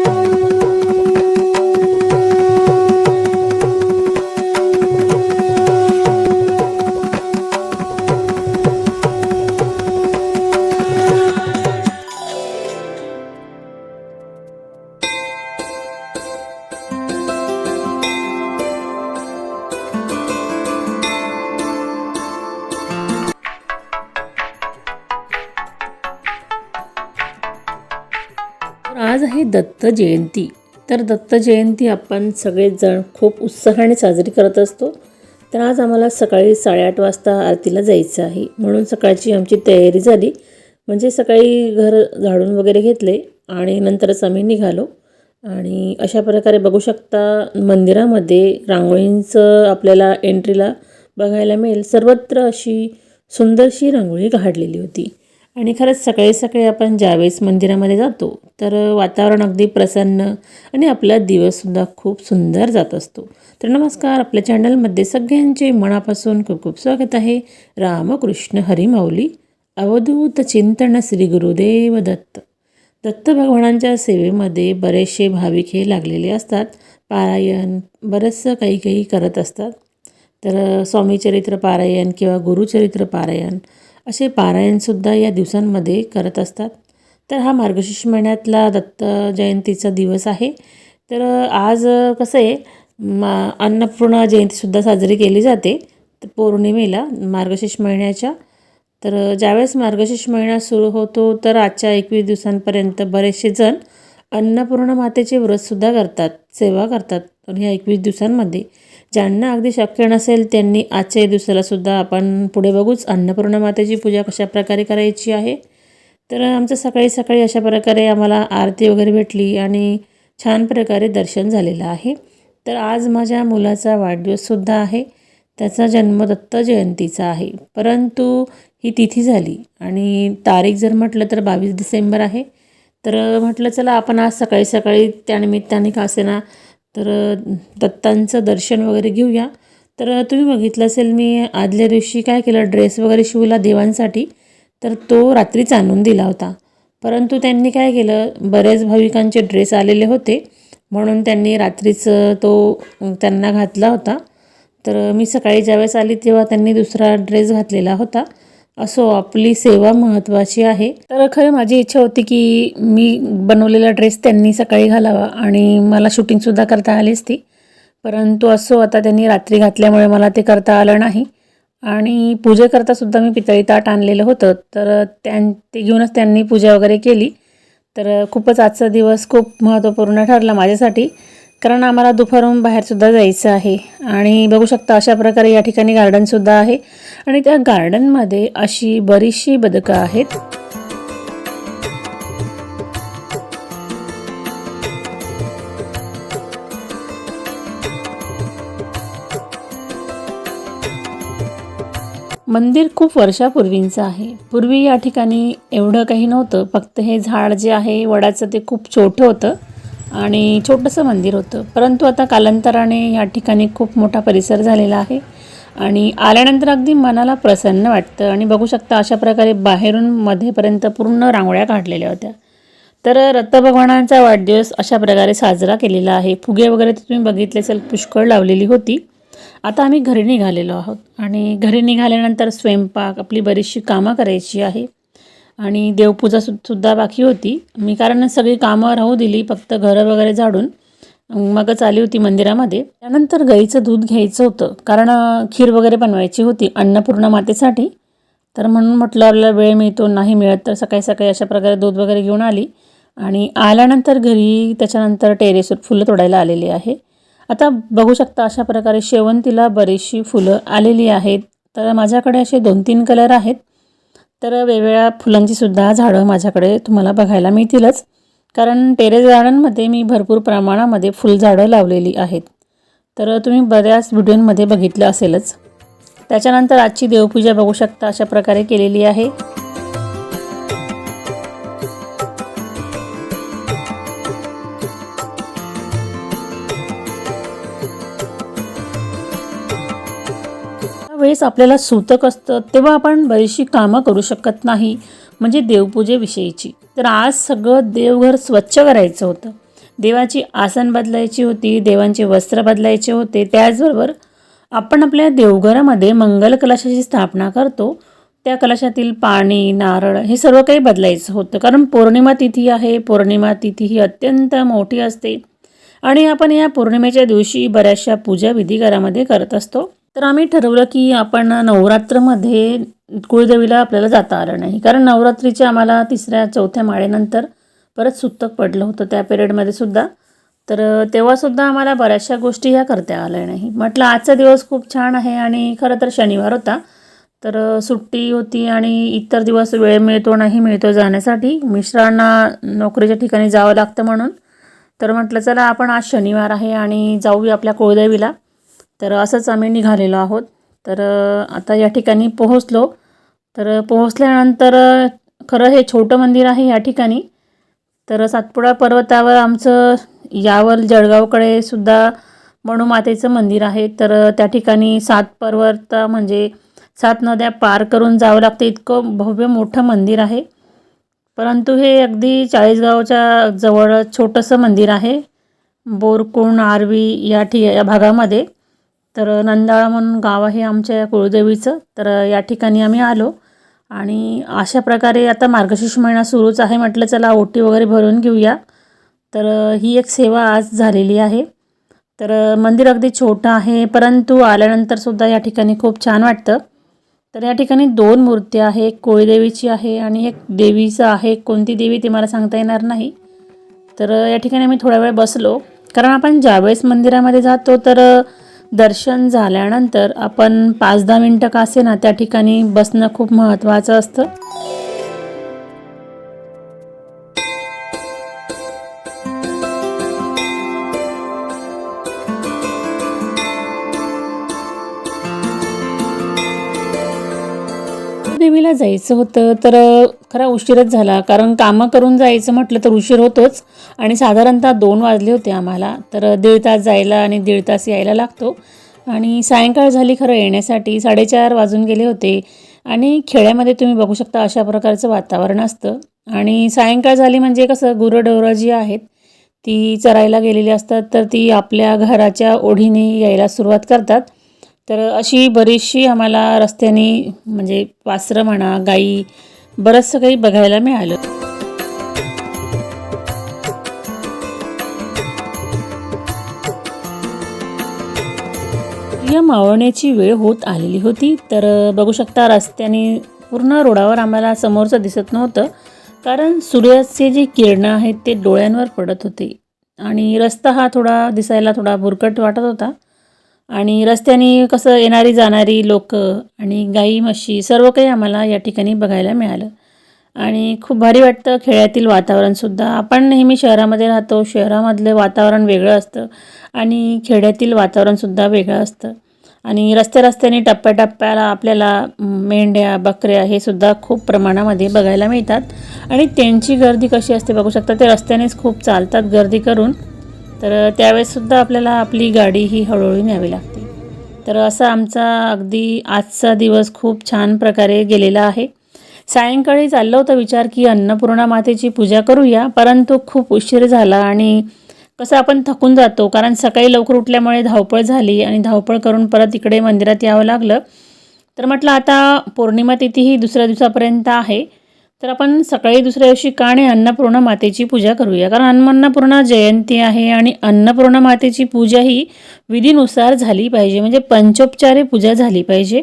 तर जयंती. तर दत्त जयंती आपण सगळेजण खूप उत्साहाने साजरी करत असतो. तर आज आम्हाला सकाळी साडेआठ वाजता आरतीला जायचं आहे. म्हणून सकाळची आमची तयारी झाली. म्हणजे सकाळी घर झाडून वगैरे घेतले आणि नंतरच आम्ही निघालो. आणि अशा प्रकारे बघू शकता मंदिरामध्ये रांगोळींचं आपल्याला एंट्रीला बघायला मिळेल. सर्वत्र अशी सुंदरशी रांगोळी काढलेली होती. आणि खरंच सकाळी सकाळी आपण ज्यावेळेस मंदिरामध्ये जातो तर वातावरण अगदी प्रसन्न आणि आपला दिवससुद्धा खूप सुंदर जात असतो. तर नमस्कार आपल्या चॅनलमध्ये सगळ्यांचे मनापासून खूप खूप स्वागत आहे. रामकृष्ण हरिमाऊली अवधूत चिंतन श्री गुरुदेव दत्त. दत्त भगवानांच्या सेवेमध्ये बरेचसे भाविक हे लागलेले असतात. पारायण बरंचसं काही काही करत असतात. तर स्वामीचरित्र पारायण किंवा गुरुचरित्र पारायण असे पारायणसुद्धा या दिवसांमध्ये करत असतात. तर हा मार्गशीर्ष महिन्यातला दत्त जयंतीचा दिवस आहे. तर आज कसं आहे मा अन्नपूर्णा जयंतीसुद्धा साजरी केली जाते. तर पौर्णिमेला मार्गशीर्ष महिन्याच्या. तर ज्यावेळेस मार्गशीर्ष महिना सुरू होतो तर आजच्या एकवीस दिवसांपर्यंत बरेचसे जण अन्नपूर्णा मातेचे व्रतसुद्धा करतात सेवा करतात. ह्या एकवीस दिवसांमध्ये. ज्यांना अगदी शक्य नसेल त्यांनी आजच्या दिवसाला सुद्धा आपण पुढे बघूच अन्नपूर्णा मातेची पूजा कशा प्रकारे करायची आहे. तर आमचं सकाळी सकाळी अशा प्रकारे आम्हाला आरती वगैरे भेटली आणि छान प्रकारे दर्शन झालेलं आहे. तर आज माझ्या मुलाचा वाढदिवससुद्धा आहे. त्याचा जन्म दत्त जयंतीचा आहे. परंतु ही तिथी झाली आणि तारीख जर म्हटलं तर बावीस डिसेंबर आहे. तर म्हटलं चला आपण आज सकाळी सकाळी त्यानिमित्ताने का असेना तर दत्तांचं दर्शन वगैरे घेऊया. तर तुम्ही बघितलं असेल मी आदल्या दिवशी काय केलं ड्रेस वगैरे शिवला देवांसाठी. तर तो रात्रीच आणून दिला होता. परंतु त्यांनी काय केलं बरेच भाविकांचे ड्रेस आलेले होते. म्हणून त्यांनी रात्रीच तो त्यांना घातला होता. तर मी सकाळी ज्यावेळेस आली तेव्हा त्यांनी दुसरा ड्रेस घातलेला होता. असो आपली सेवा महत्त्वाची आहे. तर खरं माझी इच्छा होती की मी बनवलेला ड्रेस त्यांनी सकाळी घालावा आणि मला शूटिंगसुद्धा करता आली असती. परंतु असो आता त्यांनी रात्री घातल्यामुळे मला ते करता आलं नाही. आणि पूजेकरता सुद्धा मी पितळी ताट आणलेलं होतं. तर त्यां ते घेऊनच त्यांनी पूजा वगैरे केली. तर खूपच आजचा दिवस खूप महत्त्वपूर्ण ठरला माझ्यासाठी. कारण आम्हाला दुपारून बाहेरसुद्धा जायचं आहे. आणि बघू शकता अशा प्रकारे या ठिकाणी गार्डनसुद्धा आहे. आणि त्या गार्डनमध्ये अशी बरीचशी बदकं आहेत. मंदिर खूप वर्षापूर्वींचं आहे. पूर्वी या ठिकाणी एवढं काही नव्हतं. फक्त हे झाड जे आहे वडाचं ते खूप छोटं होतं. आणि छोटंसं मंदिर होतं. परंतु आता कालांतराने या ठिकाणी खूप मोठा परिसर झालेला आहे. आणि आल्यानंतर अगदी मनाला प्रसन्न वाटतं. आणि बघू शकता अशा प्रकारे बाहेरून मध्येपर्यंत पूर्ण रांगोळ्या काढलेल्या होत्या. तर रत्त भगवानांचा वाढदिवस अशा प्रकारे साजरा केलेला आहे. फुगे वगैरे तर तुम्ही बघितले असेल पुष्कळ लावलेली होती. आता आम्ही घरी निघालेलो आहोत. आणि घरी निघाल्यानंतर स्वयंपाक आपली बरीचशी कामं करायची आहे. आणि देवपूजा सु सुद्धा बाकी होती. मी कारण सगळी कामं राहू दिली फक्त घरं वगैरे झाडून. मगच आली होती मंदिरामध्ये. त्यानंतर गाईचं दूध घ्यायचं होतं. कारण खीर वगैरे बनवायची होती अन्नपूर्णा मातेसाठी. तर म्हणून म्हटलं आपल्याला वेळ मिळतो नाही मिळत तर सकाळी सकाळी अशा प्रकारे दूध वगैरे घेऊन आली. आणि आल्यानंतर घरी त्याच्यानंतर टेरेसवर फुलं तोडायला आलेली आहे. आता बघू शकता अशा प्रकारे शेवंतीला बरीचशी फुलं आलेली आहेत. तर माझ्याकडे असे दोन तीन कलर आहेत. तर वेगवेगळ्या फुलांचीसुद्धा झाडं माझ्याकडे तुम्हाला बघायला मिळतीलच. कारण टेरेस गार्डनमध्ये मी भरपूर प्रमाणामध्ये फुलझाडं लावलेली आहेत. तर तुम्ही बऱ्याच व्हिडिओमध्ये बघितलं असेलच. त्याच्यानंतर आजची देवपूजा बघू शकता अशा प्रकारे केलेली आहे. वेळेस आपल्याला सूतक असतं तेव्हा आपण बरीचशी कामं करू शकत नाही म्हणजे देवपूजेविषयीची. तर आज सगळं देवघर स्वच्छ करायचं होतं. देवाची आसन बदलायची होती देवांचे वस्त्र बदलायचे होते त्याचबरोबर आपण आपल्या देवघरामध्ये मंगल कलशाची स्थापना करतो. त्या कलशातील पाणी नारळ हे सर्व काही बदलायचं होतं. कारण पौर्णिमा तिथी आहे पौर्णिमा तिथी ही अत्यंत मोठी असते. आणि आपण या पौर्णिमेच्या दिवशी बऱ्याचशा पूजा विधी घरामध्ये करत असतो. तर आम्ही ठरवलं की आपण नवरात्रमध्ये कुळदेवीला आपल्याला जाता आलं नाही. कारण नवरात्रीच्या आम्हाला तिसऱ्या चौथ्या माळेनंतर परत सुतक पडलं होतं त्या पिरियडमध्ये सुद्धा. तर तेव्हासुद्धा आम्हाला बऱ्याचशा गोष्टी ह्या करता आल्या नाही. म्हटलं आजचा दिवस खूप छान आहे आणि खरं तर शनिवार होता. तर सुट्टी होती आणि इतर दिवस वेळ मिळतो नाही मिळतो जाण्यासाठी. मिश्रांना नोकरीच्या ठिकाणी जावं लागतं म्हणून. तर म्हटलं चला आपण आज शनिवार आहे आणि जाऊया आपल्या कुळदेवीला. तर असंच आम्ही निघालेलो आहोत. तर आता या ठिकाणी पोहोचलो. तर पोहोचल्यानंतर खरं हे छोटं मंदिर आहे या ठिकाणी. तर सातपुडा पर्वतावर आमचं यावल जळगावकडे सुद्धा मणुमातेचं मंदिर आहे. तर त्या ठिकाणी सात पर्वत म्हणजे सात नद्या पार करून जावं लागतं. इतकं भव्य मोठं मंदिर आहे. परंतु हे अगदी चाळीसगावच्या जवळ छोटंसं मंदिर आहे. बोरकुण आरवी या ठि या भागामध्ये. तर नंदाळा म्हणून गाव आहे आमच्या कुळदेवीचं. तर या ठिकाणी आम्ही आलो. आणि अशा प्रकारे आता मार्गशीर्ष महिना सुरूच आहे. म्हटलं चला ओटी वगैरे भरून घेऊया. तर ही एक सेवा आज झालेली आहे. तर मंदिर अगदी छोटं आहे परंतु आल्यानंतरसुद्धा या ठिकाणी खूप छान वाटतं. तर या ठिकाणी दोन मूर्त्या आहे. एक कोळीदेवीची आहे आणि एक देवीचं आहे. कोणती देवी ते मला सांगता येणार नाही. तर या ठिकाणी आम्ही थोडा वेळ बसलो. कारण आपण ज्यावेळेस मंदिरामध्ये जातो तर दर्शन झाल्यानंतर आपण पाच दहा मिनटं का असे ना त्या ठिकाणी बसणं खूप महत्त्वाचं असतं. जायचं होतं तर खरा उशीरच झाला. कारण कामं करून जायचं म्हटलं तर उशीर होतोच. आणि साधारणतः दोन वाजले होते आम्हाला. तर दीड तास जायला आणि दीड तास यायला लागतो. आणि सायंकाळ झाली खरं येण्यासाठी. साडेचार वाजून गेले होते. आणि खेड्यामध्ये तुम्ही बघू शकता अशा प्रकारचं वातावरण असतं. आणि सायंकाळ झाली म्हणजे कसं गुरंढोरं जी आहेत ती चरायला गेलेली असतात. तर ती आपल्या घराच्या ओढीने यायला सुरुवात करतात. तर अशी बरीचशी आम्हाला रस्त्याने म्हणजे वासरं म्हणा गाई बरंचसं काही बघायला मिळालं. या मावळण्याची वेळ होत आलेली होती तर बघू शकता रस्त्याने पूर्ण रोडावर आम्हाला समोरचं दिसत नव्हतं कारण सूर्याचे जे किरणं आहेत ते डोळ्यांवर पडत होते. आणि रस्ता हा थोडा दिसायला थोडा बुरकट वाटत होता आणि रस्त्याने कसं येणारी जाणारी लोक आणि गाई म्हशी सर्व काही आम्हाला या ठिकाणी बघायला मिळालं. आणि खूप भारी वाटतं खेड्यातील वातावरणसुद्धा आपण नेहमी शहरामध्ये राहतो शहरामधलं वातावरण वेगळं असतं आणि खेड्यातील वातावरणसुद्धा वेगळं असतं. आणि रस्त्या रस्त्याने टप्प्याटप्प्याला आपल्याला मेंढ्या बकऱ्या हे सुद्धा खूप प्रमाणामध्ये बघायला मिळतात. आणि त्यांची गर्दी कशी असते बघू शकता ते रस्त्यानेच खूप चालतात गर्दी करून. तर त्यावेळेससुद्धा आपल्याला आपली गाडी ही हळूहळू न्यावी लागते. तर असा आमचा अगदी आजचा दिवस खूप छान प्रकारे गेलेला आहे. सायंकाळी चाललं होतं विचार की अन्नपूर्णा मातेची पूजा करूया परंतु खूप उशीर झाला आणि कसं आपण थकून जातो कारण सकाळी लवकर उठल्यामुळे धावपळ झाली आणि धावपळ करून परत इकडे मंदिरात यावं लागलं. तर म्हटलं आता पौर्णिमा तिथी ही दुसऱ्या दिवसापर्यंत आहे. तर आपण सकाळी दुसऱ्या दिवशी काणे अन्नपूर्णा मातेची पूजा करूया? कारण अन्नपूर्णा जयंती आहे आणि अन्नपूर्णा मातेची पूजा ही विधीनुसार झाली पाहिजे. म्हणजे पंचोपचारे पूजा झाली पाहिजे.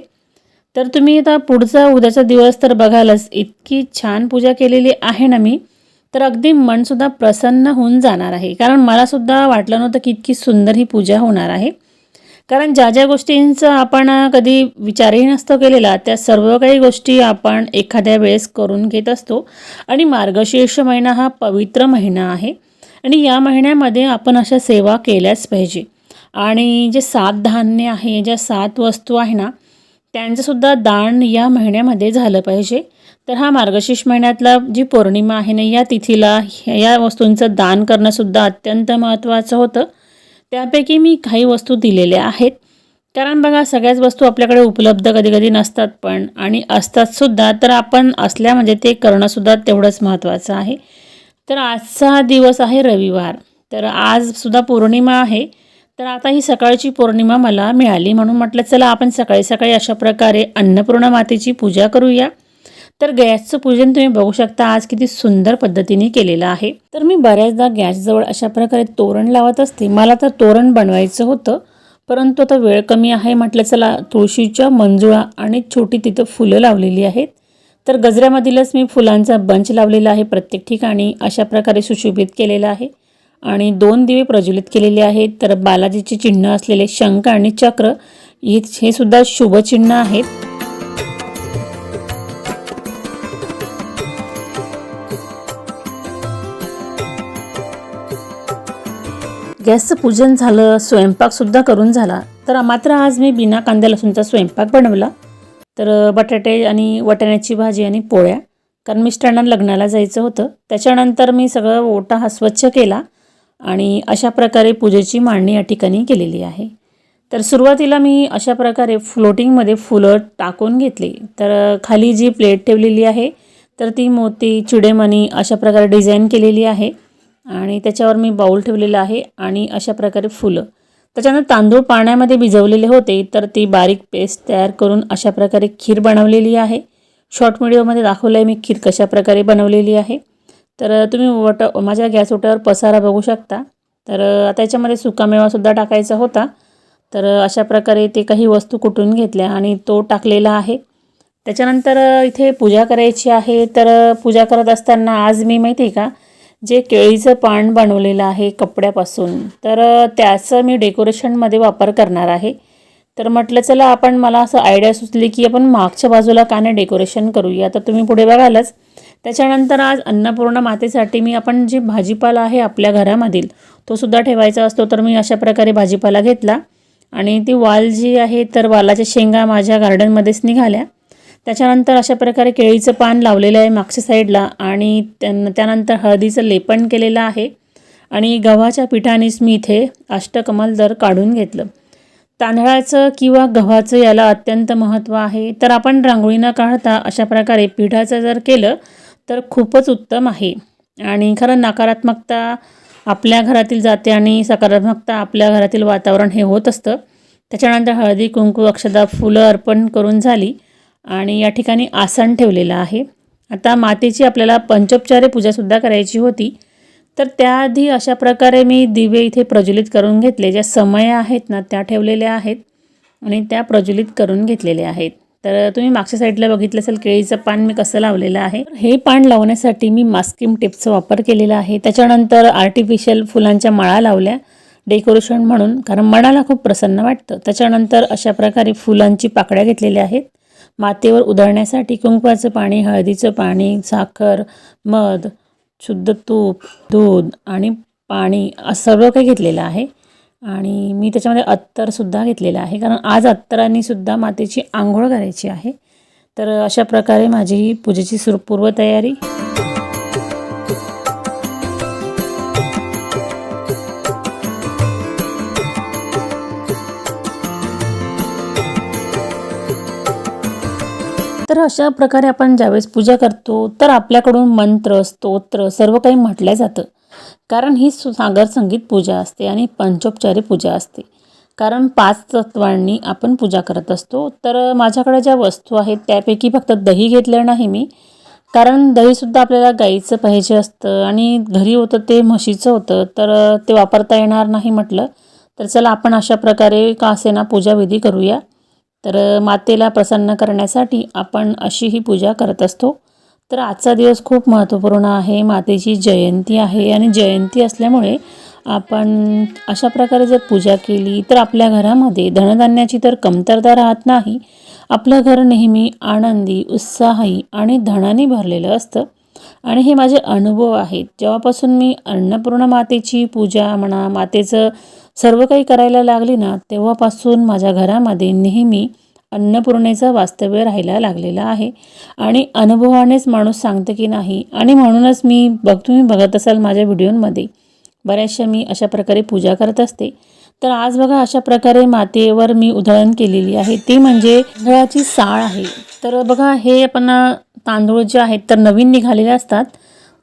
तर तुम्ही आता पुढचा उद्याचा दिवस तर बघालच. इतकी छान पूजा केलेली आहे ना मी. तर अगदी मनसुद्धा प्रसन्न होऊन जाणार आहे. कारण मलासुद्धा वाटलं नव्हतं की इतकी सुंदर ही पूजा होणार आहे. कारण ज्या ज्या गोष्टींचा आपण कधी विचारही नसतो केलेला त्या सर्व काही गोष्टी आपण एखाद्या वेळेस करून घेत असतो. आणि मार्गशीर्ष महिना हा पवित्र महिना आहे. आणि या महिन्यामध्ये आपण अशा सेवा केल्याच पाहिजे. आणि जे सात धान्य आहे ज्या सात वस्तू आहे ना त्यांचंसुद्धा दान या महिन्यामध्ये झालं पाहिजे. तर हा मार्गशीर्ष महिन्यातला जी पौर्णिमा आहे ना या तिथीला या वस्तूंचं दान करणंसुद्धा अत्यंत महत्त्वाचं होतं. त्यापैकी मी काही वस्तू दिलेल्या आहेत. कारण बघा सगळ्याच वस्तू आपल्याकडे उपलब्ध कधी कधी नसतात पण आणि असतातसुद्धा तर आपण असल्या म्हणजे ते करणंसुद्धा तेवढंच महत्त्वाचं आहे. तर आजचा हा दिवस आहे रविवार. तर आजसुद्धा पौर्णिमा आहे. तर आता ही सकाळची पौर्णिमा मला मिळाली म्हणून म्हटलं चला आपण सकाळी सकाळी अशा प्रकारे अन्नपूर्णा मातेची पूजा करूया. तर गॅसचं पूजन तुम्ही बघू शकता. आज किती सुंदर पद्धतीने केलेलं आहे. तर मी बऱ्याचदा गॅसजवळ अशा प्रकारे तोरण लावत असते. मला तर तोरण बनवायचं होतं परंतु आता वेळ कमी आहे. म्हटलं चला तुळशीच्या मंजुळा आणि छोटी तिथं फुलं लावलेली आहेत. तर गजऱ्यामधीलच मी फुलांचा बंच लावलेला आहे प्रत्येक ठिकाणी. अशा प्रकारे सुशोभित केलेला आहे. आणि दोन दिवे प्रज्वलित केलेले आहेत. तर बालाजीचे चिन्ह असलेले शंख आणि चक्र हे हे सुद्धा शुभचिन्ह आहेत. गॅसचं पूजन झालं स्वयंपाकसुद्धा करून झाला. तर मात्र आज मी बिना कांद्या लसूणचा स्वयंपाक बनवला. तर बटाटे आणि वाटाण्याची भाजी आणि पोळ्या. कारण मिस्टरांना लग्नाला जायचं होतं. त्याच्यानंतर मी सगळं ओटा हा स्वच्छ केला आणि अशा प्रकारे पूजेची मांडणी या ठिकाणी केलेली आहे. तर सुरुवातीला मी अशा प्रकारे फ्लोटिंगमध्ये फुलं टाकून घेतली. तर खाली जी प्लेट ठेवलेली आहे तर ती मोती चिडेमणी अशा प्रकारे डिझाईन केलेली आहे. आणि त्याच्यावर मी बाऊल ठेवलेला आहे आणि अशा प्रकारे फुलं. त्याच्यानंतर तांदूळ पाण्यामध्ये भिजवलेले होते तर ती बारीक पेस्ट तयार करून अशा प्रकारे खीर बनवलेली आहे. शॉर्ट व्हिडिओमध्ये दाखवलं आहे मी खीर कशा प्रकारे बनवलेली आहे. तर तुम्ही वट माझ्या गॅस ओट्यावर पसारा बघू शकता. तर त्याच्यामध्ये सुकामेवासुद्धा टाकायचा होता. तर अशा प्रकारे ते काही वस्तू कुटून घेतल्या आणि तो टाकलेला आहे. त्याच्यानंतर इथे पूजा करायची आहे. तर पूजा करत असताना आज मी माहिती आहे का जे केळीचं पान बनवलेलं आहे कपड्यापासून तर त्याचं मी डेकोरेशनमध्ये वापर करणार आहे. तर म्हटलं चला आपण मला असं आयडिया सुचली की आपण मागच्या बाजूला का नाही डेकोरेशन करूया. तर तुम्ही पुढे बघालच. त्याच्यानंतर आज अन्नपूर्णा मातेसाठी मी आपण जे भाजीपाला आहे आपल्या घरामधील तो सुद्धा ठेवायचा असतो. तर मी अशा प्रकारे भाजीपाला घेतला आणि ती वाल जी आहे तर वालाच्या शेंगा माझ्या गार्डनमध्येच निघाल्या. त्याच्यानंतर अशा प्रकारे केळीचं पान लावलेलं आहे मागच्या साईडला आणि त्यानंतर हळदीचं लेपन केलेलं आहे. आणि गव्हाच्या पिठानेच मी इथे अष्टकमल दर काढून घेतलं. तांदळाचं किंवा गव्हाचं याला अत्यंत महत्त्व आहे. तर आपण रांगोळी न काढता अशा प्रकारे पिठाचं जर केलं तर खूपच उत्तम आहे. आणि खरं नकारात्मकता आपल्या घरातील जाते आणि सकारात्मकता आपल्या घरातील वातावरण हे होत असतं. त्याच्यानंतर हळदी कुंकू अक्षदा फुलं अर्पण करून झाली. आणि या ठिकाणी आसन ठेवलेलं आहे. आता मातेची आपल्याला पंचोपचारे पूजासुद्धा करायची होती. तर त्याआधी अशा प्रकारे मी दिवे इथे प्रज्वलित करून घेतले. ज्या समय आहेत ना त्या ठेवलेल्या आहेत आणि त्या प्रज्वलित करून घेतलेल्या आहेत. तर तुम्ही मागच्या साईडला बघितलं असेल केळीचं पान मी कसं लावलेलं आहे. हे पान लावण्यासाठी मी मास्किम टिपचा वापर केलेला आहे. त्याच्यानंतर आर्टिफिशियल फुलांच्या माळा लावल्या डेकोरेशन म्हणून कारण मनाला खूप प्रसन्न वाटतं. त्याच्यानंतर अशा प्रकारे फुलांची पाकड्या घेतलेल्या आहेत. मातेवर उधळण्यासाठी कुंकवाचं पाणी हळदीचं पाणी साखर मध शुद्ध तूप दूध आणि पाणी असं सर्व काही घेतलेलं आहे. आणि मी त्याच्यामध्ये अत्तरसुद्धा घेतलेलं आहे. कारण आज अत्तरांनीसुद्धा मातेची आंघोळ करायची आहे. तर अशा प्रकारे माझी ही पूजेची सुरू पूर्वतयारी तर अशा प्रकारे आपण ज्यावेळेस पूजा करतो तर आपल्याकडून मंत्र स्तोत्र सर्व काही म्हटलं जातं. कारण ही सु सागर संगीत पूजा असते आणि पंचोपचारी पूजा असते. कारण पाच तत्वांनी आपण पूजा करत असतो. तर माझ्याकडे ज्या वस्तू आहेत त्यापैकी फक्त दही घेतलं नाही मी. कारण दहीसुद्धा आपल्याला गाईचं पाहिजे असतं आणि घरी होतं ते म्हशीचं होतं तर ते वापरता येणार नाही म्हटलं. तर चला आपण अशा प्रकारे का असेना पूजाविधी करूया. तर मातेला प्रसन्न करण्यासाठी आपण अशी ही पूजा करत असतो. तर आजचा दिवस खूप महत्त्वपूर्ण आहे. मातेची जयंती आहे आणि जयंती असल्यामुळे आपण अशा प्रकारे जर पूजा केली तर आपल्या घरामध्ये धनधान्याची तर कमतरता राहत नाही. आपलं घर नेहमी आनंदी उत्साही आणि धनाने भरलेलं असतं. आणि हे माझे अनुभव आहेत. जेव्हापासून मी अन्नपूर्ण मातेची पूजा म्हणा मातेचं सर्व काही करायला लागली ना तेव्हापासून माझ्या घरामध्ये नेहमी अन्नपूर्णेचं वास्तव्य राहायला लागलेलं आहे. आणि अनुभवानेच माणूस सांगतं की नाही आणि म्हणूनच मी बघ तुम्ही बघत असाल माझ्या व्हिडिओमध्ये. बऱ्याचशा मी अशा प्रकारे पूजा करत असते. तर आज बघा अशा प्रकारे मातेवर मी उधळण केलेली आहे. ती म्हणजे तांदळाची साळ आहे. तर बघा हे आपण तांदूळ जे आहेत तर नवीन निघालेले असतात.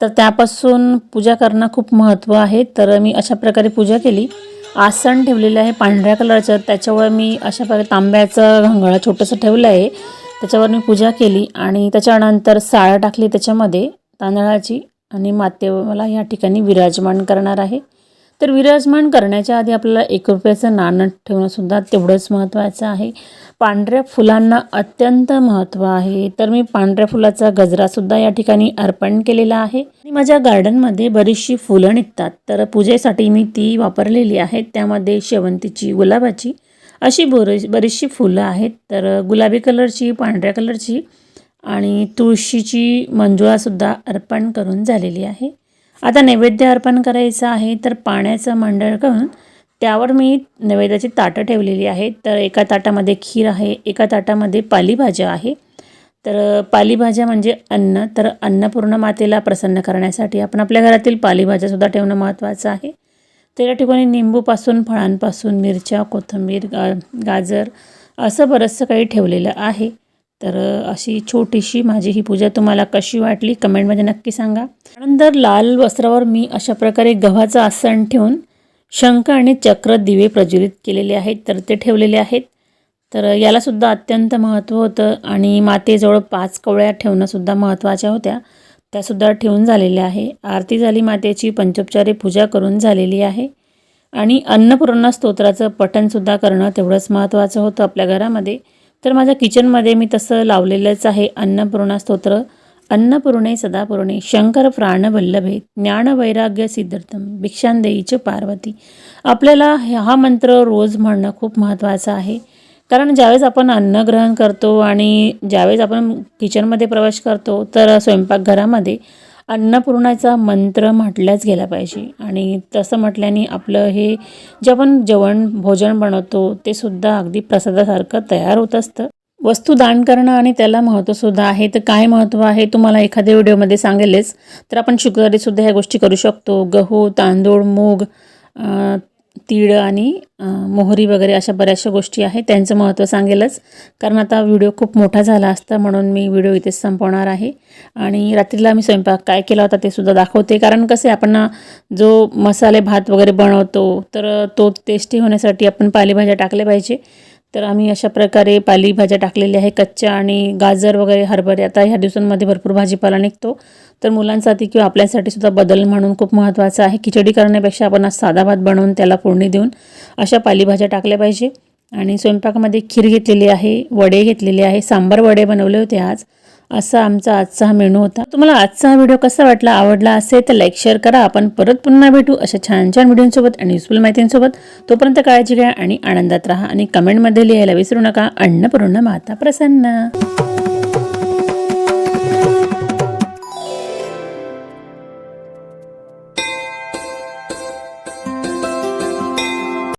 तर त्यापासून पूजा करणं खूप महत्त्व आहे. तर मी अशा प्रकारे पूजा केली. आसन ठेवलेलं आहे पांढऱ्या कलरचं. त्याच्यावर मी अशा प्रकारे तांब्याचं घांगळा छोटंसं ठेवलं आहे. त्याच्यावर मी पूजा केली आणि त्याच्यानंतर साळं टाकली त्याच्यामध्ये तांदळाची आणि माते मला या ठिकाणी विराजमान करणार आहे. तर विराजमान करण्याच्या आधी आपल्याला एक रुपयाचं नाणं ठेवणंसुद्धा तेवढंच महत्त्वाचं आहे. पांढऱ्या फुलांना अत्यंत महत्त्व आहे. तर मी पांढऱ्या फुलाचा गजरासुद्धा या ठिकाणी अर्पण केलेला आहे. आणि माझ्या गार्डनमध्ये बरीचशी फुलं निघतात. तर पूजेसाठी मी ती वापरलेली आहेत. त्यामध्ये शेवंतीची गुलाबाची अशी बरीच बरीचशी फुलं आहेत. तर गुलाबी कलरची पांढऱ्या कलरची आणि तुळशीची मंजुळासुद्धा अर्पण करून झालेली आहे. आता नैवेद्य अर्पण करायचं आहे तर पाण्याचं मंडळ करून त्यावर मी नैवेद्याची ताटं ठेवलेली आहेत. तर एका ताटामध्ये खीर आहे एका ताटामध्ये पालीभाज्या आहे. तर पालीभाज्या म्हणजे अन्न. तर अन्नपूर्ण मातेला प्रसन्न करण्यासाठी आपण आपल्या घरातील पालीभाज्यासुद्धा ठेवणं महत्त्वाचं आहे. तर या ठिकाणी निंबूपासून फळांपासून मिरच्या कोथिंबीर गा गाजर असं बरंचसं काही ठेवलेलं आहे. तर अशी छोटीशी माझी ही पूजा तुम्हाला कशी वाटली कमेंटमध्ये नक्की सांगा. त्यानंतर लाल वस्त्रावर मी अशा प्रकारे गव्हाचं आसन ठेवून शंख आणि चक्र दिवे प्रज्वलित केलेले आहेत तर ते ठेवलेले आहेत. तर यालासुद्धा अत्यंत महत्त्व होतं आणि मातेजवळ पाच कवळ्या ठेवणंसुद्धा महत्त्वाच्या होत्या. त्यासुद्धा ठेवून झालेल्या आहे. आरती झाली मातेची पंचोपचारी पूजा करून झालेली आहे. आणि अन्नपूर्णा स्तोत्राचं पठणसुद्धा करणं तेवढंच महत्त्वाचं होतं आपल्या घरामध्ये. तर माझ्या किचनमध्ये मी तसं लावलेलंच आहे. अन्नपूर्णा स्तोत्र. अन्नपूर्णे सदापूर्णे. शंकर प्राणवल्लभे. ज्ञानवैराग्य सिद्धार्थम. भिक्षांदेईच पार्वती. आपल्याला हा मंत्र रोज म्हणणं खूप महत्त्वाचं आहे. कारण ज्यावेळेस आपण अन्न ग्रहण करतो आणि ज्यावेळेस आपण किचनमध्ये प्रवेश करतो तर स्वयंपाकघरामध्ये अन्नपूर्णाचा मंत्र म्हटल्याच गेला पाहिजे. आणि तसं म्हटल्याने आपलं हे जे आपण जेवण भोजन बनवतो ते सुद्धा अगदी प्रसादासारखं तयार होत असतं. वस्तू दान करणं आणि त्याला महत्त्वसुद्धा आहे. तर काय महत्त्व आहे तुम्हाला एखाद्या व्हिडिओमध्ये सांगेलच. तर आपण शुक्रवारीसुद्धा ह्या गोष्टी करू शकतो. गहू तांदूळ मूग तीळ आणि मोहरी वगैरे अशा बऱ्याचशा गोष्टी आहेत. त्यांचं महत्त्व सांगेलच. कारण आता व्हिडिओ खूप मोठा झाला असता म्हणून मी व्हिडिओ इथेच संपवणार आहे. आणि रात्रीला मी स्वयंपाक काय केला होता ते सुद्धा दाखवते. कारण कसं आहे आपण जो मसाले भात वगैरे बनवतो तर तो टेस्टी होण्यासाठी आपण पालेभाज्या टाकल्या पाहिजे. तर आम्ही अशा प्रकारे पालेभाज्या टाकलेल्या आहे कच्च्या आणि गाजर वगैरे हरभरे. आता ह्या दिवसांमध्ये भरपूर भाजीपाला निघतो. तर मुलांसाठी किंवा आपल्यासाठी सुद्धा बदल म्हणून खूप महत्त्वाचा आहे. खिचडी करण्यापेक्षा आपण आज साधा भात बनवून त्याला फोडणी देऊन अशा पालेभाज्या टाकल्या पाहिजे. आणि स्वयंपाकामध्ये खीर घेतलेली आहे वडे घेतलेले आहे. सांबार वडे बनवले होते आज. असा आमचा आजचा हा मेनू होता. तुम्हाला आजचा हा व्हिडिओ कसा वाटला आवडला असेल तर लाईक शेअर करा. आपण परत पुन्हा भेटू अशा छान छान व्हिडिओंसोबत आणि युजफुल माहितींसोबत. तोपर्यंत काळजी घ्या आणि आनंदात राहा आणि कमेंटमध्ये लिहायला विसरू नका. अन्नपूर्ण माता प्रसन्न.